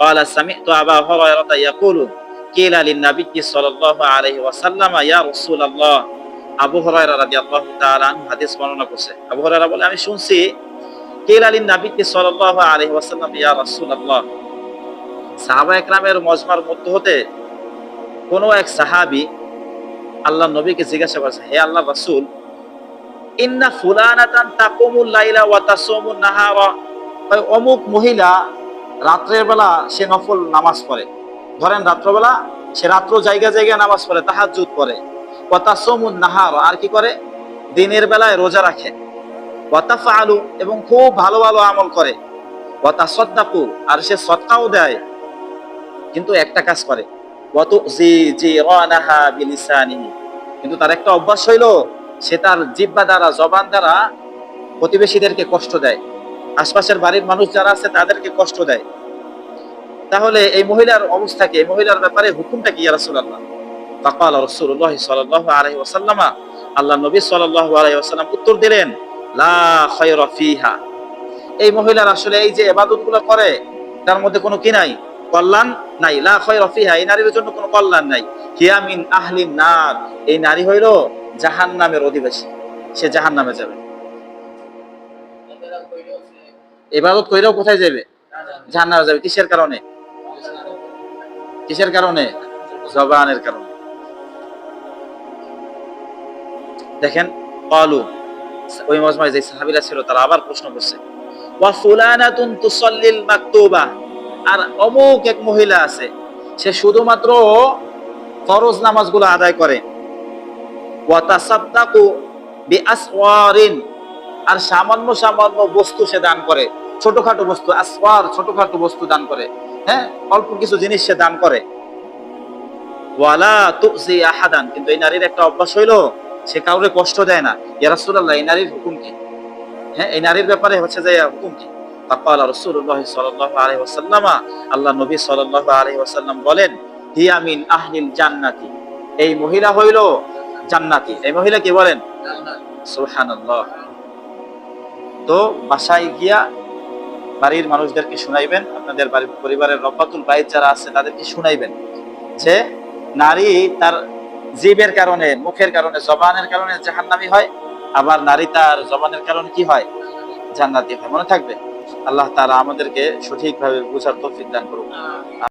قال سمعت أبا هريرة يقول قيل للنبي صلى الله عليه وسلم يا رسول الله আবু হরাইরা রাদিয়াল্লাহু তাআলা আনহু হাদিস বর্ণনা করছে আবু হরাইরা বলে আমি শুনছি কিলা লিন নবী সাল্লাল্লাহু আলাইহি ওয়াসাল্লাম ইয়া রাসূলুল্লাহ সাহাবা একরামের মজমার মধ্য হতে কোন এক সাহাবী আল্লাহ নবীকে জিজ্ঞাসা করছে হে আল্লাহ রাসূল ইন্না ফুলানাতান তাকুমুল লাইলা ওয়া তাসুমুন নাহারা ওই অমুক মহিলা রাত্রের বেলা সে নফল নামাজ পড়ে। ধরেন রাত্রবেলা সে রাত্র জায়গা জায়গায় নামাজ পড়ে, তাহাজ্জুদ পড়ে। তাসুমুন নাহারা, আর কি করে? দিনের বেলায় রোজা রাখে। আলু এবং খুব ভালো ভালো আমল করে। সদ্দাকু আর সে সৎকাও দেয়। কিন্তু একটা কাজ করে। কিন্তু তার একটা অভ্যাস হইল, সে তার জিব্বা দ্বারা, জবান দ্বারা প্রতিবেশীদেরকে কষ্ট দেয়। আশপাশের বাড়ির মানুষ যারা আছে, তাদেরকে কষ্ট দেয়। তাহলে এই মহিলার অবস্থা কি? এই মহিলার ব্যাপারে হুকুমটা কি রাসূলুল্লাহ? ফাকাল রাসূলুল্লাহ সাল্লাল্লাহু আলাইহি ওয়াসাল্লামা, আল্লাহ নবী সাল্লাল্লাহু আলাইহি ওয়াসাল্লাম উত্তর দিলেন, লা এই মহিলার আসলে এই যে ইবাদতগুলো করে, তার মধ্যে কোনো কি নাই? কল্যাণ নাই। লা খায়রা ফিহা, এই নারীর জন্য কোনো কল্যাণ নাই। হিয়া মিন আহলিন নার। এই নারী হইল জাহান্নামের অধিবাসী। সে জাহান্নামে যাবে। এবাদত কইরাও কোথায় যাবে? জাহান্নামে যাবে। কিসের কারণে? কিসের কারণে? জবানের কারণে। দেখেন, কালু, ওই মজমায় যে সাহাবীরা ছিল, তারা আবার প্রশ্ন করছে। ওয়া ফুলানাতুন তুসাল্লিল মাকতুবা। আর অমুক এক মহিলা আছে, সে শুধুমাত্র ফরজ নামাজগুলো আদায় করে। ওয়া তাসাদ্দাকু বিআসওয়ারিন। আর সামান্য সামান্য বস্তু সে দান করে। ছোটখাটো বস্তু আসওয়ার ছোটখাটো বস্তু দান করে। হ্যাঁ? অল্প কিছু জিনিস সে দান করে। ওয়ালা তুজি আহাদান কিন্তু এই নারীর একটা অভ্যাস হইল সে কাউরে কষ্ট দেয় না। ইয়া রাসূলুল্লাহ এই নারীর হুকুম কি? হ্যাঁ? এই নারীর ব্যাপারে হচ্ছে যে হুকুম কি? ফাকাল রাসূলুল্লাহ সাল্লাল্লাহু আলাইহি ওয়াসাল্লামা আল্লাহ নবী সাল্লাল্লাহু আলাইহি ওয়াসাল্লাম বলেন হিয়া মিন আহলিল জান্নাতি। এই মহিলা হইল জান্নাতি। এই মহিলা কি বলেন? সুবহানাল্লাহ। তো বাসায় গিয়া বাড়ির মানুষদেরকে শুনাইবেন, আপনাদের বাড়ির পরিবারের রব্বাতুল বাইত যারা আছে তাদেরকে শুনাইবেন যে নারী তার জীবের কারণে, মুখের কারণে, জবানের কারণে জাহান্নামি হয়, আবার নারী তার জবানের কারণে কি হয়? জান্নাতি হয়। মনে থাকবে? আল্লাহ তারা আমাদেরকে সঠিকভাবে বুঝার তৌফিক দান করুক।